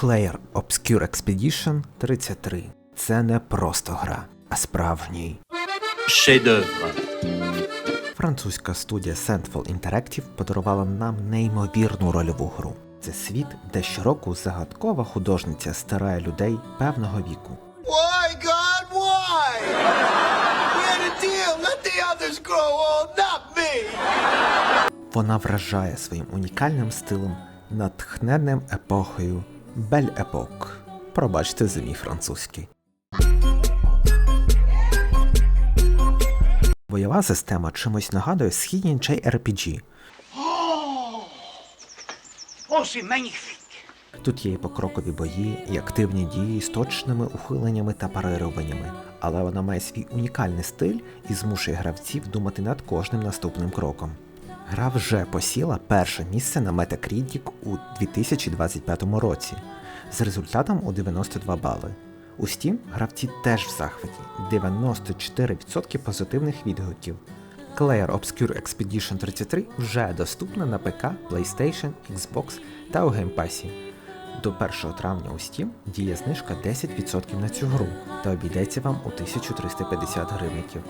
Clair Obscure Expedition 33. Це не просто гра, а справжній. Chef-d'œuvre. Французька студія Sandfall Interactive подарувала нам неймовірну рольову гру. Це світ, де щороку загадкова художниця стирає людей певного віку. Why, God, why? We had a deal. Let the others grow old, not me. Вона вражає своїм унікальним стилем, натхненним епохою Бель Епок. Пробачте за мій французький. Бойова система чимось нагадує східні JRPG. Тут є і покрокові бої, і активні дії з точними ухиленнями та парируваннями, але вона має свій унікальний стиль і змушує гравців думати над кожним наступним кроком. Гра вже посіла перше місце на Metacritic у 2025 році з результатом у 92 бали. У Steam гравці теж в захваті 94% позитивних відгуків. Clair Obscure Expedition 33 вже доступна на ПК, PlayStation, Xbox та у геймпасі. До 1 травня у Steam діє знижка 10% на цю гру та обійдеться вам у 1350 гривників.